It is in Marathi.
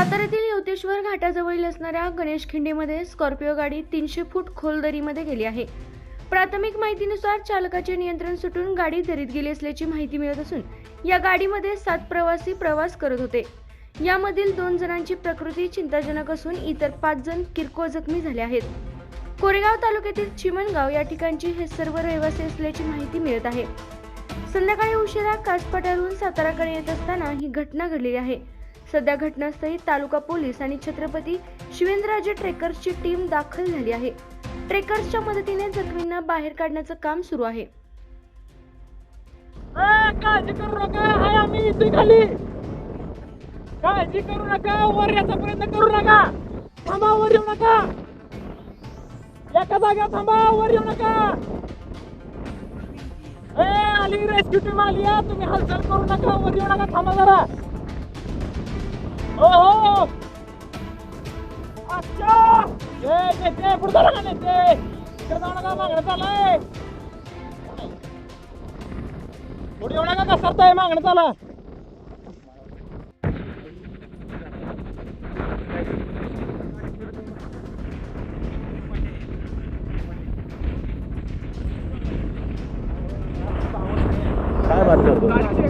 साताऱ्यातील यवतेश्वर घाटाजवळील असणाऱ्या गणेश खिंडीमध्ये स्कॉर्पिओ गाडी तीनशे फूट खोल दरीमध्ये गेली आहे. प्राथमिक माहितीनुसार चालकाचे नियंत्रण सुटून गाडी दरीत गेली असल्याची माहिती मिळत असून या गाडीमध्ये सात प्रवासी प्रवास करत होते. यामधील दोन जणांची प्रकृती चिंताजनक असून इतर पाच जण किरकोळ जखमी झाले आहेत. कोरेगाव तालुक्यातील चिमणगाव या ठिकाणची हे सर्व रहिवासी असल्याची माहिती मिळत आहे. संध्याकाळी उशिरा कासपाट्यावरून साताराकडे येत असताना ही घटना घडलेली आहे. सध्या घटनास्थळी तालुका पोलीस आणि छत्रपती शिवेंद्रराजे ट्रेकर्सची टीम दाखल झाली आहे. ट्रेकर्सच्या मदतीने जखमींना बाहेर काढण्याचं काम सुरू आहे. काळजी करू नका हाय आम्ही इथे खाली. काळजी करू नका वर याचा प्रयत्न करू नका. थांबा वर येऊ नका. एका जागा थांबा वर येऊ नका. ए आली रेस्क्यू टीम आली तुम्ही हालचाल करू नका वर येऊ नका थांबा जरा. हो, हो हो अच्छा. ए नेते पुढे जाऊ नका नेते इकडे जाऊ नका मागणं चाललंय. पुढे येऊ नका घसरताय मागणं चाला काय बात करतो